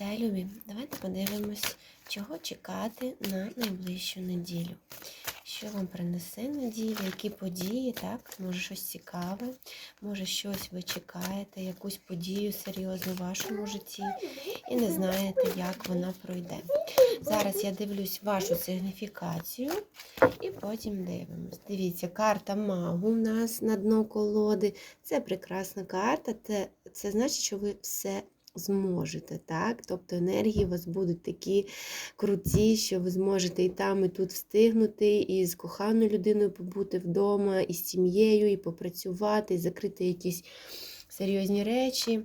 Вітаю, любі! Давайте подивимось, чого чекати на найближчу неділю. Що вам принесе неділя, які події, так? Може щось цікаве, може щось ви чекаєте, якусь подію серйозну в вашому житті і не знаєте, як вона пройде. Зараз я дивлюсь вашу сигніфікацію і потім дивимось. Дивіться, карта магу у нас на дно колоди. Це прекрасна карта, це, це значить, що ви все зможете, так? Тобто енергії у вас будуть такі круті, що ви зможете і там, і тут встигнути, і з коханою людиною побути вдома, і з сім'єю, і попрацювати, і закрити якісь серйозні речі,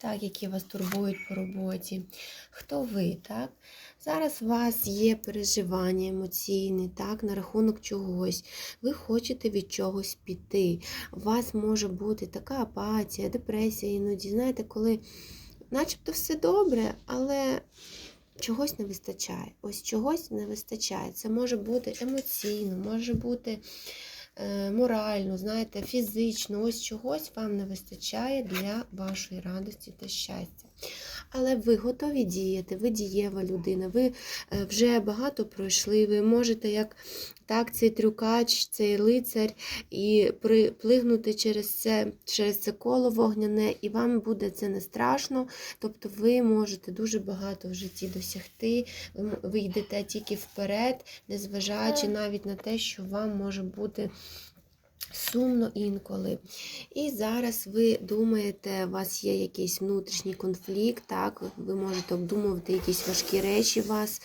так, які вас турбують по роботі. Хто ви, так? Зараз у вас є переживання емоційне, так, на рахунок чогось. Ви хочете від чогось піти. У вас може бути така апатія, депресія іноді. Знаєте, коли начебто все добре, але чогось не вистачає. Ось чогось не вистачає. Це може бути емоційно, може бути морально, знаєте, фізично. Ось чогось вам не вистачає для вашої радості та щастя. Але ви готові діяти, ви дієва людина, ви е, вже багато пройшли, ви можете, як так, цей трюкач, цей лицар, і приплигнути через це, через це коло вогняне, і вам буде це не страшно. Тобто ви можете дуже багато в житті досягти, ви йдете тільки вперед, незважаючи навіть на те, що вам може бути. Сумно інколи. І зараз ви думаєте, у вас є якийсь внутрішній конфлікт, так? ви можете обдумувати якісь важкі речі у вас.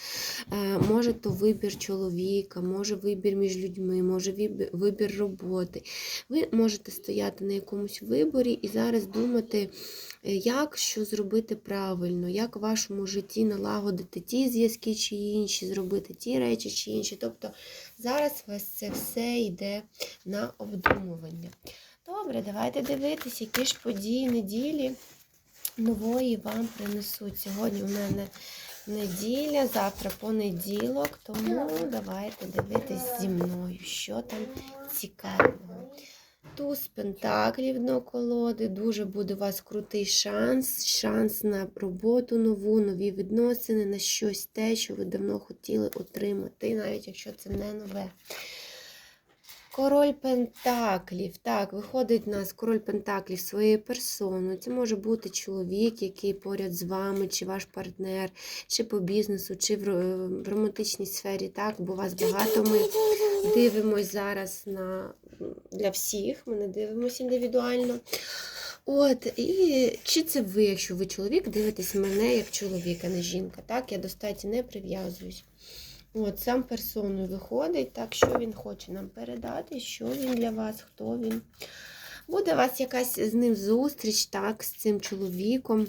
Е, Може, то вибір чоловіка, може вибір між людьми, може вибір- роботи. Ви можете стояти на якомусь виборі і зараз думати, як що зробити правильно, як в вашому житті налагодити ті зв'язки чи інші, зробити ті речі чи інші. Тобто зараз у вас це все йде на обдумування. Добре, давайте дивитися, які ж події неділі нової вам принесуть. Сьогодні у мене неділя, завтра понеділок, тому давайте дивитись зі мною, що там цікавого. Туз пентаклів дно колоди, дуже буде у вас крутий шанс, шанс на роботу нову, нові відносини, на щось те, що ви давно хотіли отримати, навіть якщо це не нове. Король Пентаклів. Так, виходить у нас король Пентаклів своєю персоною. Це може бути чоловік, який поряд з вами, чи ваш партнер, чи по бізнесу, чи в романтичній сфері. Так, бо вас багато. Ми дивимось зараз на для всіх. Ми не дивимося індивідуально. От, і чи це ви, якщо ви чоловік, дивитесь мене як чоловіка, не жінка. Так, я до статі не прив'язуюсь. От, сам персоною виходить, так, що він хоче нам передати, що він для вас, хто він. Буде у вас якась з ним зустріч, так, з цим чоловіком.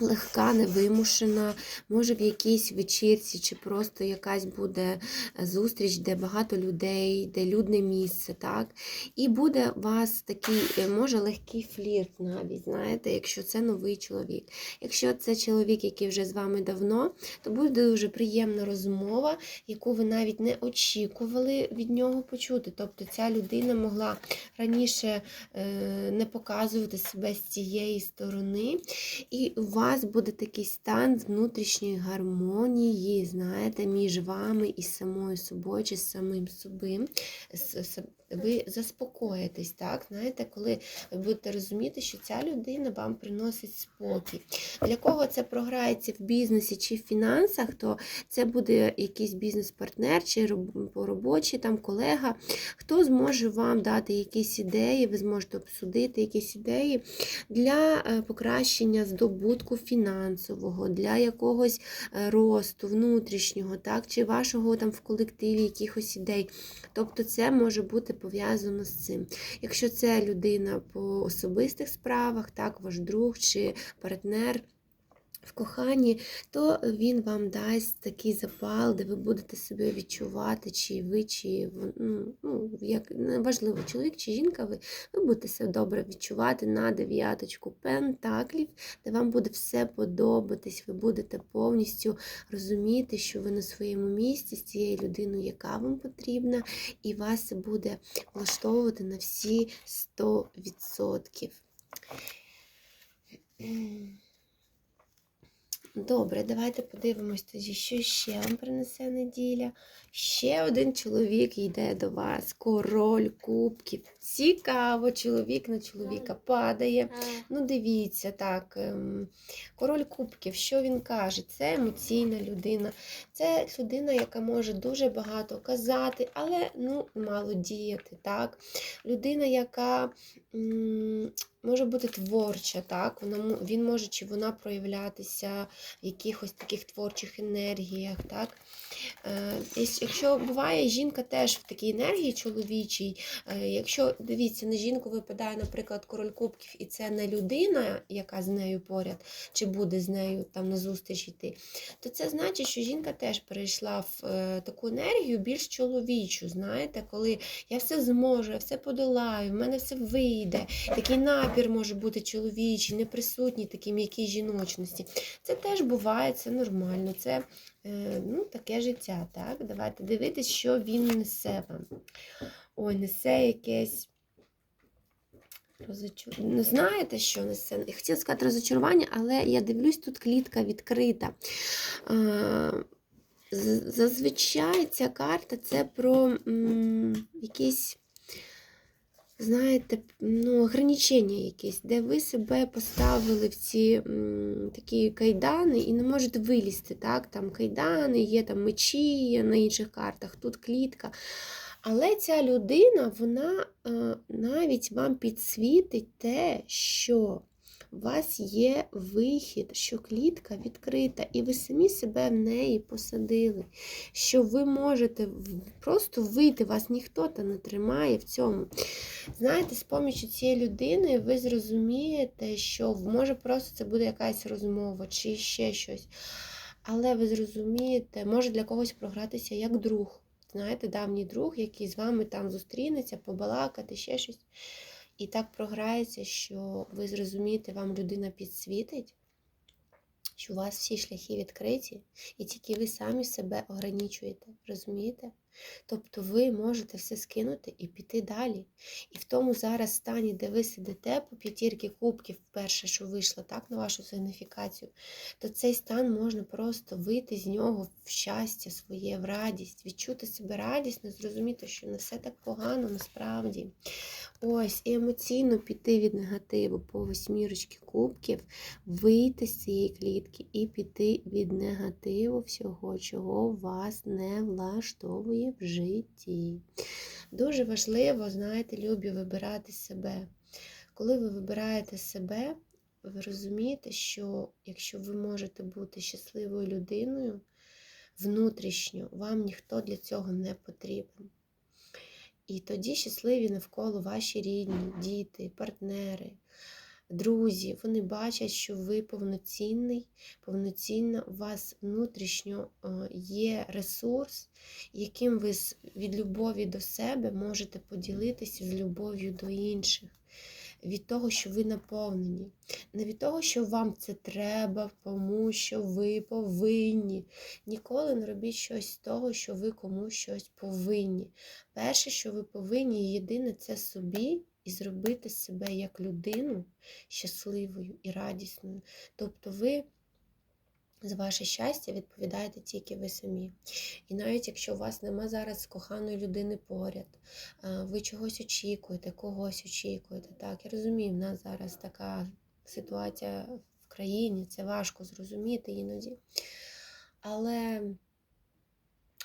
Легка, невимушена, може в якійсь вечірці, чи просто якась буде зустріч, де багато людей, де людне місце, так? І буде у вас такий, е, може, легкий флірт навіть, знаєте, якщо це новий чоловік. Якщо це чоловік, який вже з вами давно, то буде дуже приємна розмова, яку ви навіть не очікували від нього почути. Тобто ця людина могла раніше е, не показувати себе з цієї сторони, і у вас буде такий стан внутрішньої гармонії, знаєте, між вами і самою собою, чи самим собою. Ви заспокоїтесь, так? Знаєте, коли ви будете розуміти, що ця людина вам приносить спокій. Для кого це програється в бізнесі чи в фінансах, то це буде якийсь бізнес-партнер чи роб- по робочі там колега, хто зможе вам дати якісь ідеї, ви зможете обсудити якісь ідеї для е, покращення здобутку фінансового, для якогось е, росту внутрішнього, так, чи вашого там в колективі якихось ідей. Тобто це може бути пов'язано з цим. Якщо це людина по особистих справах, так, ваш друг чи партнер. В коханні, то він вам дасть такий запал, де ви будете себе відчувати, чи ви, чи ну, ну, як неважливо, чоловік чи жінка, ви, ви будете себе добре відчувати на дев'яточку пентаклів, де вам буде все подобатись, ви будете повністю розуміти, що ви на своєму місці з цією людиною, яка вам потрібна, і вас буде влаштовувати на всі 100%. Добре, давайте подивимось тоді, що ще вам принесе неділя. Ще один чоловік йде до вас. Король кубків. Цікаво, чоловік на чоловіка падає. Ну, дивіться, так. ем, Король кубків, що він каже? Це емоційна людина. Це людина, яка може дуже багато казати, але ну, мало діяти. так. Людина, яка може бути творча, так. Вона, він може чи вона проявлятися якихось таких творчих енергіях. так. Е, Якщо буває, жінка теж в такій енергії чоловічій, е, якщо дивіться, на жінку випадає, наприклад, король кубків, і це не людина, яка з нею поряд, чи буде з нею там на зустріч йти, то це значить, що жінка теж перейшла в е, таку енергію більш чоловічу. Знаєте, коли я все зможу, я все подолаю, в мене все вийде. Такий напір може бути чоловічий, неприсутній такій м'якій жіночності. Це теж буває, це нормально. Це е, ну, таке життя. Так? Давайте дивитись, що він несе вам. Ой, несе якесь. Розочар... Ну, знаєте, що несе? Я хотіла сказати розочарування, але я дивлюсь, тут клітка відкрита. Зазвичай ця карта це про якісь, знаєте, ну, ограничення якісь, де ви себе поставили в ці м, такі кайдани і не можете вилізти. Так? Там кайдани, є там мечі на інших картах, тут клітка. Але ця людина, вона е, навіть вам підсвітить те, що у вас є вихід, що клітка відкрита, і ви самі себе в неї посадили, що ви можете просто вийти, вас ніхто та не тримає в цьому. Знаєте, з помічю цієї людини ви зрозумієте, що може просто це буде якась розмова чи ще щось. Але ви зрозумієте, може для когось програтися як друг. Знаєте, давній друг, який з вами там зустрінеться, побалакати, ще щось. І так програється, що ви зрозумієте, вам людина підсвітить, що у вас всі шляхи відкриті, і тільки ви самі себе ограничуєте. Розумієте? Тобто ви можете все скинути і піти далі. І в тому зараз стані, де ви сидите по п'ятірки кубків, перше, що вийшло так на вашу сигніфікацію, то цей стан можна просто вийти з нього в щастя своє, в радість, відчути себе радісно, зрозуміти, що не все так погано насправді. Ось, і емоційно піти від негативу по восьмірочки кубків, вийти з цієї клітки і піти від негативу всього, чого вас не влаштовує в житті. Дуже важливо, знаєте, любі, вибирати себе. Коли ви вибираєте себе, ви розумієте, що якщо ви можете бути щасливою людиною внутрішньо, вам ніхто для цього не потрібен. І тоді щасливі навколо ваші рідні, діти, партнери, друзі. Вони бачать, що ви повноцінний, повноцінна, у вас внутрішньо е, є ресурс, яким ви від любові до себе можете поділитися з любов'ю до інших. Від того, що ви наповнені. Не від того, що вам це треба, тому що ви повинні. Ніколи не робіть щось з того, що ви комусь щось повинні. Перше, що ви повинні, єдине, це собі і зробити себе як людину щасливою і радісною. Тобто ви за ваше щастя відповідаєте тільки ви самі. І навіть якщо у вас нема зараз коханої людини поряд, ви чогось очікуєте, когось очікуєте. Так, я розумію, в нас зараз така ситуація в країні, це важко зрозуміти іноді. Але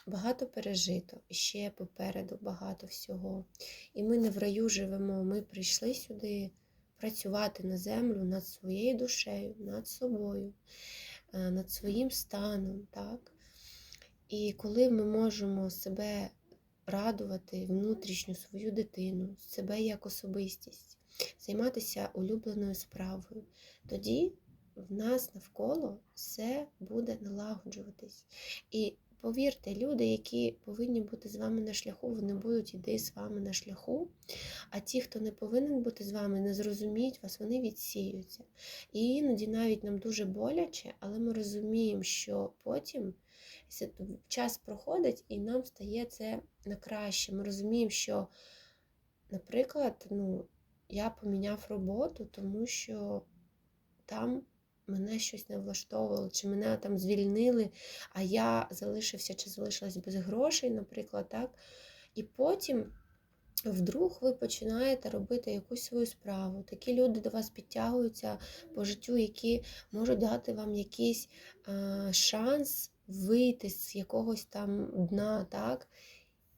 багато пережито, ще попереду багато всього. І ми не в раю живемо, ми прийшли сюди працювати на землю над своєю душею, над собою, е, над своїм станом. так? І коли ми можемо себе радувати внутрішню свою дитину, себе як особистість, займатися улюбленою справою, тоді в нас навколо все буде налагоджуватись. І повірте, люди, які повинні бути з вами на шляху, вони будуть йти з вами на шляху. А ті, хто не повинен бути з вами, не зрозуміють вас, вони відсіються. І іноді навіть нам дуже боляче, але ми розуміємо, що потім час проходить і нам стає це на краще. Ми розуміємо, що, наприклад, ну, я поміняв роботу, тому що там мене щось не влаштовувало, чи мене там звільнили, а я залишився чи залишилась без грошей, наприклад, так. І потім вдруг ви починаєте робити якусь свою справу. Такі люди до вас підтягуються по життю, які можуть дати вам якийсь е, шанс вийти з якогось там дна, так?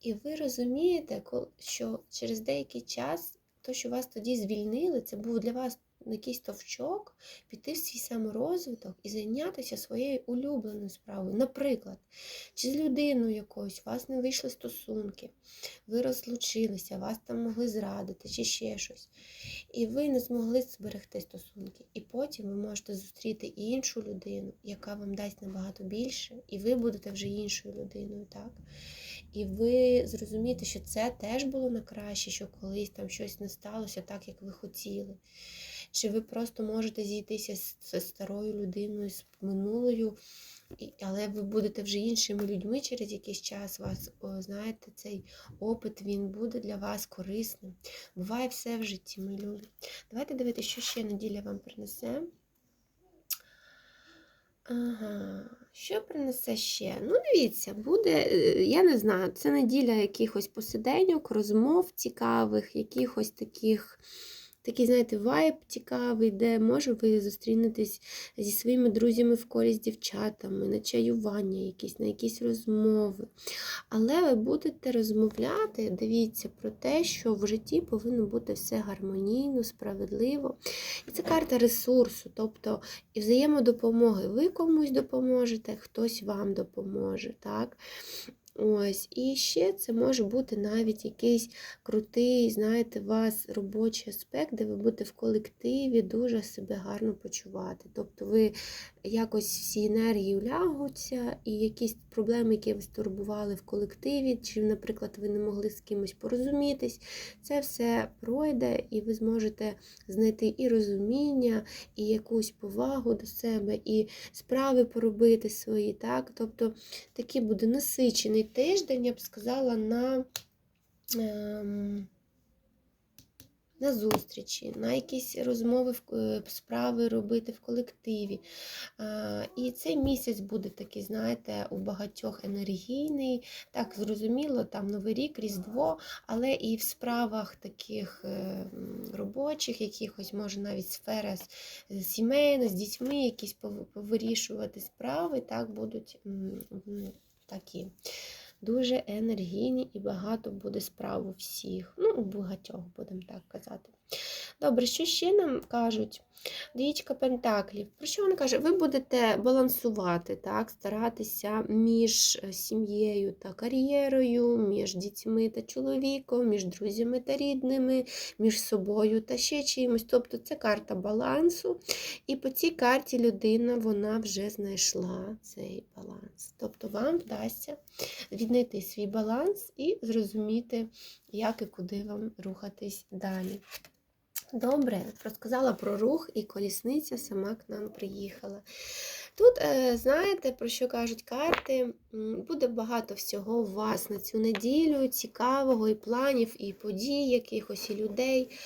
І ви розумієте, що через деякий час то, що вас тоді звільнили, це був для вас якийсь товчок піти в свій саморозвиток і зайнятися своєю улюбленою справою. Наприклад, чи з людиною якоюсь у вас не вийшли стосунки, ви розлучилися, вас там могли зрадити, чи ще щось. І ви не змогли зберегти стосунки. І потім ви можете зустріти іншу людину, яка вам дасть набагато більше, і ви будете вже іншою людиною, так? І ви зрозумієте, що це теж було на краще, що колись там щось не сталося так, як ви хотіли. Чи ви просто можете зійтися з, старою людиною, з минулою, але ви будете вже іншими людьми через якийсь час. Вас, знаєте, цей опит він буде для вас корисним. Буває все в житті, мої любі. Давайте дивитися, що ще неділя вам принесе. Ага, що принесе ще? Ну, дивіться, буде, е, я не знаю, це неділя якихось посиденьок, розмов цікавих, якихось таких, такий, знаєте, вайб цікавий, де може ви зустрінетесь зі своїми друзями в колі з дівчатами, на чаювання якісь, на якісь розмови. Але ви будете розмовляти, дивіться, про те, що в житті повинно бути все гармонійно, справедливо. І це карта ресурсу, тобто і взаємодопомоги. Ви комусь допоможете, хтось вам допоможе. так? Ось, і ще це може бути навіть якийсь крутий, знаєте, у вас робочий аспект, де ви будете в колективі дуже себе гарно почувати. Тобто ви якось всі енергії улягуться, і якісь проблеми, які вас турбували в колективі, чи, наприклад, ви не могли з кимось порозумітись, це все пройде, і ви зможете знайти і розуміння, і якусь повагу до себе, і справи поробити свої. так? Тобто такий буде насичений тиждень, я б сказала, на, ем, на зустрічі, на якісь розмови, е, справи робити в колективі. І цей місяць буде такий, знаєте, у багатьох енергійний. Так, зрозуміло, там Новий рік, Різдво, але і в справах таких е, робочих, якихось, може, навіть сфера сімейна, з дітьми, якісь повирішувати справи, так, будуть такі. Дуже енергійні і багато буде справ у всіх. Ну, у багатьох, будемо так казати. Добре, що ще нам кажуть? Двічка Пентаклів. Про що вона каже? Ви будете балансувати, так, старатися між е, сім'єю та кар'єрою, між дітьми та чоловіком, між друзями та рідними, між собою та ще чимось. Тобто це карта балансу. І по цій карті людина вона вже знайшла цей баланс. Тобто вам вдасться віднайти свій баланс і зрозуміти, як і куди вам рухатись далі. Добре, розказала про рух, і колісниця сама к нам приїхала. Тут, е, знаєте, про що кажуть карти, буде багато всього у вас на цю неділю, цікавого, і планів, і подій, якихось, і людей.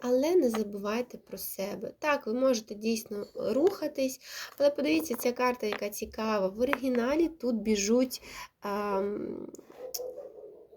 Але не забувайте про себе. Так, ви можете дійсно рухатись, але подивіться, ця карта, яка цікава. В оригіналі тут біжуть. ам,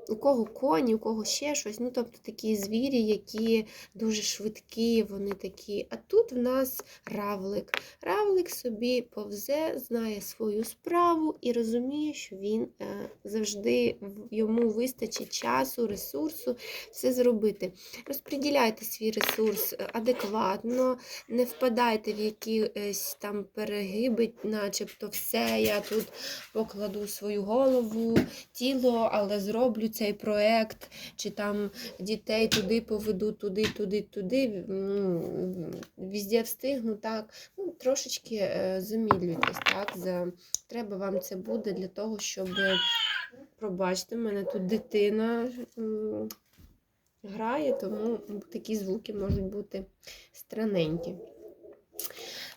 у кого коні, у кого ще щось. Ну, тобто такі звірі, які дуже швидкі, вони такі. А тут в нас равлик. Равлик собі повзе, знає свою справу і розуміє, що він е, завжди йому вистачить часу, ресурсу все зробити. Розподіляйте свій ресурс е, адекватно, не впадайте в якісь там перегиби, начебто все, я тут покладу свою голову, тіло, але зроблю цей проект, чи там дітей туди поведу, туди, туди, туди. Везде встигну, так. Ну, трошечки е, замідлюйтесь, так. За... Треба вам це буде для того, щоб. Пробачте, в мене тут дитина грає, тому такі звуки можуть бути странненькі.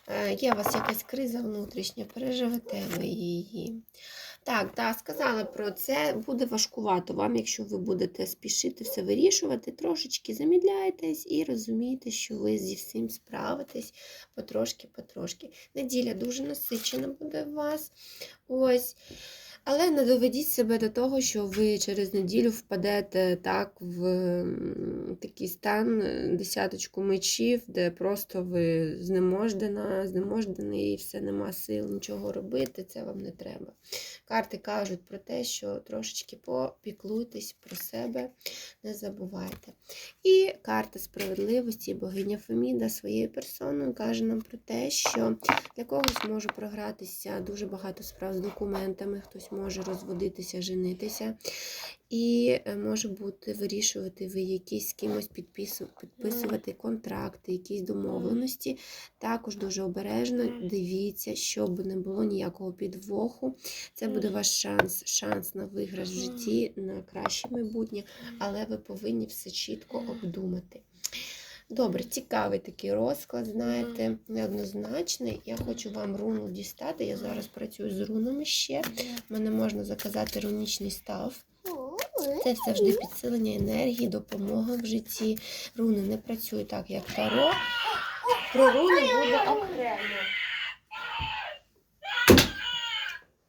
Е, Є у вас якась криза внутрішня, переживете ви її. Так, так, сказала про це. Буде важкувато вам, якщо ви будете спішити все вирішувати, трошечки замідляєтесь і розумієте, що ви зі всім справитесь потрошки-потрошки. Неділя дуже насичена буде у вас. Ось. Але не доведіть себе до того, що ви через неділю впадете так в такий стан е, десяточку мечів, де просто ви знемождена, знемождений і все нема сил нічого робити, це вам не треба. Карти кажуть про те, що трошечки попіклуйтесь про себе, не забувайте. І карта справедливості, богиня Феміда своєю персоною каже нам про те, що для когось може програтися дуже багато справ з документами, хтось може розводитися, женитися. І е, може бути вирішувати ви якісь з кимось підписувати контракти, якісь домовленості. Також дуже обережно дивіться, щоб не було ніякого підвоху. Це буде ваш шанс, шанс на виграш в житті, на краще майбутнє, але ви повинні все чітко обдумати. Добре, цікавий такий розклад, знаєте, неоднозначний. Я хочу вам руну дістати. Я зараз працюю з рунами ще. Мене можна заказати рунічний став. Це завжди підсилення енергії, допомога в житті. Руни не працюють так, як таро. Про руни буде окремо.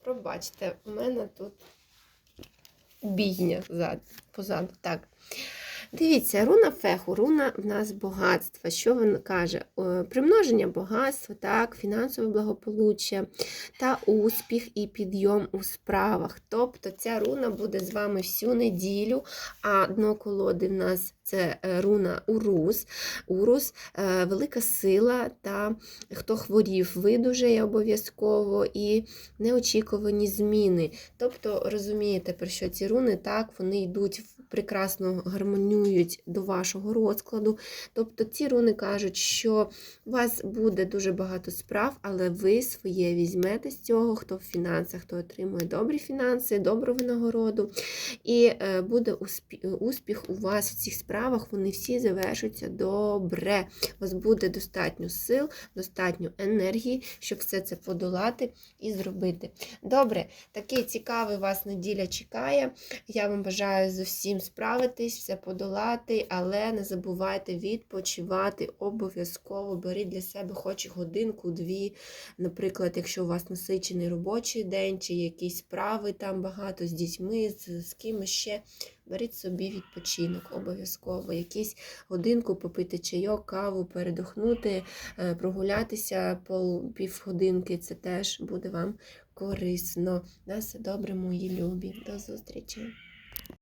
Пробачте, у мене тут бігня зад, позаду. Так. Дивіться, руна феху, руна в нас багатства. Що він каже? Е, Примноження багатства, так, фінансове благополуччя та успіх і підйом у справах. Тобто ця руна буде з вами всю неділю, а дно колоди в нас це е, руна Урус. Урус е, велика сила, та хто хворів, видужає обов'язково і неочікувані зміни. Тобто розумієте, про що ці руни так, вони йдуть в- прекрасно гармонюють до вашого розкладу. Тобто ці руни кажуть, що у вас буде дуже багато справ, але ви своє візьмете з цього, хто в фінансах, хто отримує добрі фінанси, добру винагороду. І е, буде успіх у вас в цих справах, вони всі завершуються добре. У вас буде достатньо сил, достатньо енергії, щоб все це подолати і зробити. Добре, такий цікавий вас неділя чекає. Я вам бажаю з усім справитись, все подолати, але не забувайте відпочивати обов'язково. Беріть для себе хоч годинку-дві. Наприклад, якщо у вас насичений робочий день, чи якісь справи там багато з дітьми, з, з кимось ще. Беріть собі відпочинок обов'язково. Якісь годинку попити чайок, каву, передохнути, е, прогулятися півгодинки. Це теж буде вам корисно. На все добре, мої любі. До зустрічі!